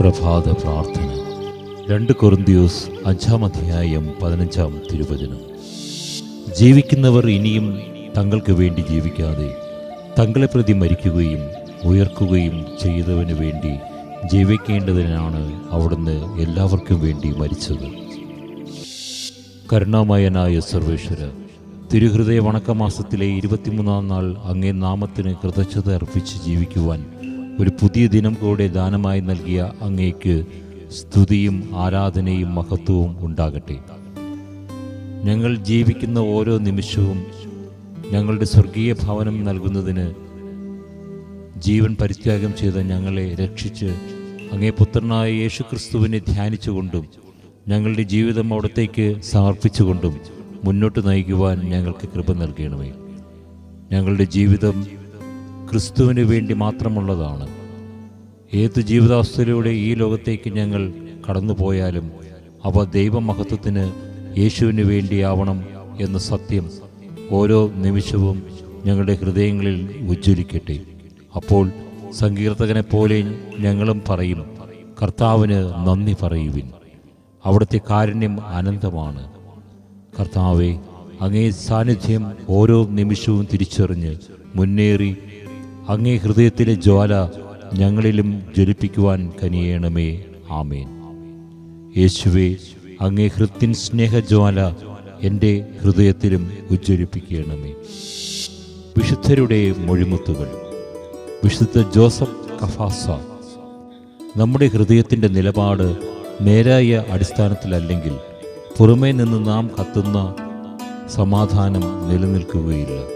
പ്രഭാത പ്രാർത്ഥന. രണ്ട് കൊറിന്തിയോസ് അഞ്ചാം അധ്യായം പതിനഞ്ചാം തിരുവചനം. ജീവിക്കുന്നവർ ഇനിയും തങ്ങൾക്ക് വേണ്ടി ജീവിക്കാതെ തങ്ങളെ പ്രതി മരിക്കുകയും ഉയർക്കുകയും ചെയ്തവന് വേണ്ടി ജീവിക്കേണ്ടതിനാണ് അവിടുന്ന് എല്ലാവർക്കും വേണ്ടി മരിച്ചത്. കരുണാമയനായ സർവേശ്വര തിരുഹൃദയ വണക്കമാസത്തിലെ ഇരുപത്തിമൂന്നാം നാൾ അങ്ങേ നാമത്തിന് കൃതജ്ഞത അർപ്പിച്ച് ജീവിക്കുവാൻ ഒരു പുതിയ ദിനം കൂടെ ദാനമായി നൽകിയ അങ്ങേക്ക് സ്തുതിയും ആരാധനയും മഹത്വവും ഉണ്ടാകട്ടെ. ഞങ്ങൾ ജീവിക്കുന്ന ഓരോ നിമിഷവും ഞങ്ങളുടെ സ്വർഗീയ ഭവനം നൽകുന്നതിന് ജീവൻ പരിത്യാഗം ചെയ്ത ഞങ്ങളെ രക്ഷിച്ച് അങ്ങേ പുത്രനായ യേശു ക്രിസ്തുവിനെ ധ്യാനിച്ചുകൊണ്ടും ഞങ്ങളുടെ ജീവിതം അവിടത്തേക്ക് സമർപ്പിച്ചുകൊണ്ടും മുന്നോട്ട് നയിക്കുവാൻ ഞങ്ങൾക്ക് കൃപ നൽകണമേ. ഞങ്ങളുടെ ജീവിതം ക്രിസ്തുവിന് വേണ്ടി മാത്രമുള്ളതാണ്. ഏത് ജീവിതാവസ്ഥയിലൂടെ ഈ ലോകത്തേക്ക് ഞങ്ങൾ കടന്നുപോയാലും അവ ദൈവമഹത്വത്തിന് യേശുവിന് വേണ്ടിയാവണം എന്ന സത്യം ഓരോ നിമിഷവും ഞങ്ങളുടെ ഹൃദയങ്ങളിൽ ഉജ്ജ്വലിക്കട്ടെ. അപ്പോൾ സങ്കീർത്തകനെ പോലെ ഞങ്ങളും പറയും കർത്താവിന് നന്ദി പറയുവിൻ. അവിടുത്തെ കാരുണ്യം അനന്തമാണ്. കർത്താവെ അങ്ങേ സാന്നിധ്യം ഓരോ നിമിഷവും തിരിച്ചറിഞ്ഞ് മുന്നേറി അങ്ങേ ഹൃദയത്തിലെ ജ്വാല ഞങ്ങളിലും ജ്വലിപ്പിക്കുവാൻ കനിയേണമേ. ആമേൻ. യേശുവേ അങ്ങേ ഹൃത്തിൻ സ്നേഹജ്വാല എന്റെ ഹൃദയത്തിലും ഉജ്ജ്വലിപ്പിക്കണമേ വിശുദ്ധരുടെ മൊഴിമുത്തുകൾ. വിശുദ്ധ ജോസഫ് കഫാസ നമ്മുടെ ഹൃദയത്തിന്റെ നിലപാട് നേരായ അടിസ്ഥാനത്തിലല്ലെങ്കിൽ പുറമേ നിന്ന് നാം കത്തുന്ന സമാധാനം നിലനിൽക്കുകയില്ല.